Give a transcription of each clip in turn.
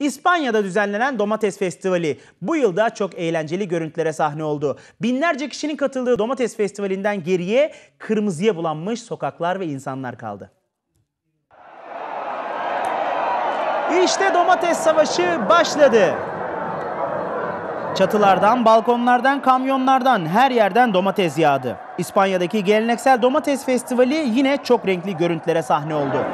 İspanya'da düzenlenen Domates Festivali bu yılda çok eğlenceli görüntülere sahne oldu. Binlerce kişinin katıldığı Domates Festivali'nden geriye kırmızıya bulanmış sokaklar ve insanlar kaldı. İşte domates savaşı başladı. Çatılardan, balkonlardan, kamyonlardan her yerden domates yağdı. İspanya'daki geleneksel domates festivali yine çok renkli görüntülere sahne oldu.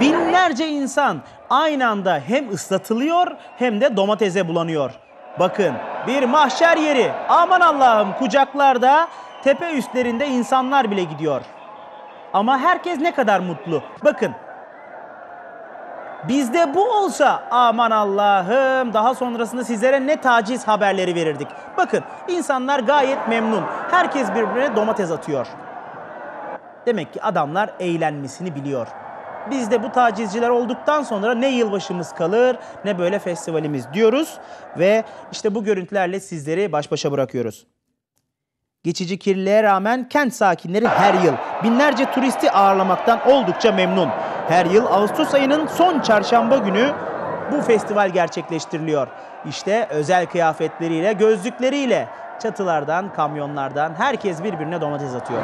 Binlerce insan aynı anda hem ıslatılıyor hem de domatese bulanıyor. Bakın bir mahşer yeri. Aman Allah'ım kucaklarda, tepe üstlerinde insanlar bile gidiyor. Ama herkes ne kadar mutlu. Bakın Bizde bu olsa aman Allah'ım daha sonrasında sizlere ne taciz haberleri verirdik. Bakın insanlar gayet memnun. Herkes birbirine domates atıyor. Demek ki adamlar eğlenmesini biliyor. Bizde bu tacizciler olduktan sonra ne yılbaşımız kalır ne böyle festivalimiz diyoruz. Ve işte bu görüntülerle sizleri baş başa bırakıyoruz. Geçici kirliliğe rağmen kent sakinleri her yıl binlerce turisti ağırlamaktan oldukça memnun. Her yıl Ağustos ayının son çarşamba günü bu festival gerçekleştiriliyor. İşte özel kıyafetleriyle, gözlükleriyle çatılardan, kamyonlardan herkes birbirine domates atıyor.